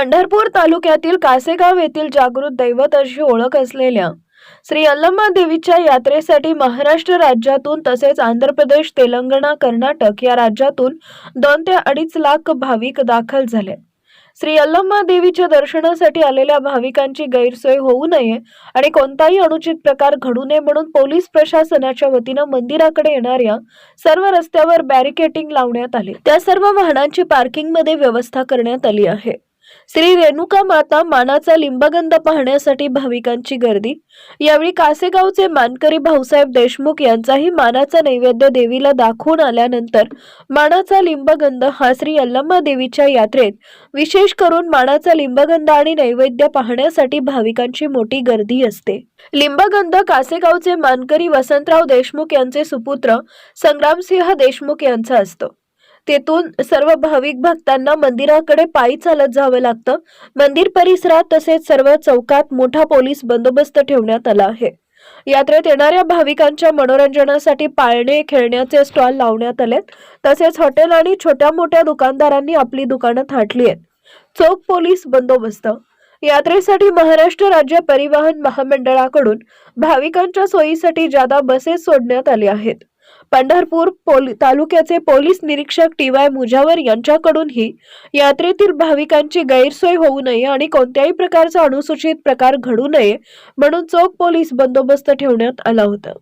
पंढरपूर तालुक्यातील कासेगाव येथील जागृत दैवत अशी ओळख असलेल्या श्री अल्लम्मा देवीच्या यात्रेसाठी महाराष्ट्र राज्यातून तसेच आंध्र प्रदेश तेलंगणा कर्नाटक या राज्यातून दोन ते अडीच लाख भाविक दाखल झाले. श्री अल्लम्मा देवीच्या दर्शनासाठी आलेल्या भाविकांची गैरसोय होऊ नये आणि कोणताही अनुचित प्रकार घडू नये म्हणून पोलीस प्रशासनाच्या वतीनं मंदिराकडे येणाऱ्या सर्व रस्त्यावर बॅरिकेटिंग लावण्यात आले. त्या सर्व वाहनांची पार्किंगमध्ये व्यवस्था करण्यात आली आहे. श्री रेणुका माता मानाचा लिंबगंध पाहण्यासाठी भाविकांची गर्दी. यावेळी कासेगावचे मानकरी भाऊसाहेब देशमुख यांचाही मानाचा नैवेद्य देवीला दाखवून आल्यानंतर मानाचा लिंबगंध हा श्री अल्लम्मा देवीच्या यात्रेत विशेष करून मानाचा लिंबगंध आणि नैवेद्य पाहण्यासाठी भाविकांची मोठी गर्दी असते. लिंबगंध कासेगावचे मानकरी वसंतराव देशमुख यांचे सुपुत्र संग्रामसिंह देशमुख यांचा असतो. तेथून सर्व भाविक भक्तांना मंदिराकडे पायी चालत जावं लागतं. मंदिर परिसरात तसेच सर्व चौकात मोठा पोलीस बंदोबस्त ठेवण्यात आला आहे. यात्रेत येणाऱ्या भाविकांच्या मनोरंजनासाठी पाळणे खेळण्याचे स्टॉल लावण्यात आलेत. तसेच हॉटेल आणि छोट्या मोठ्या दुकानदारांनी आपली दुकानं थाटली आहेत. चोख पोलीस बंदोबस्त. यात्रेसाठी महाराष्ट्र राज्य परिवहन महामंडळाकडून भाविकांच्या सोयीसाठी जादा बसेस सोडण्यात आल्या आहेत. पंढरपूर पोली तालुक्याचे पोलीस निरीक्षक टी वाय मुजावर यांच्याकडूनही यात्रेतील भाविकांची गैरसोय होऊ नये आणि कोणत्याही प्रकारचा अनुसूचित प्रकार घडू नये म्हणून चोख पोलीस बंदोबस्त ठेवण्यात आला होता.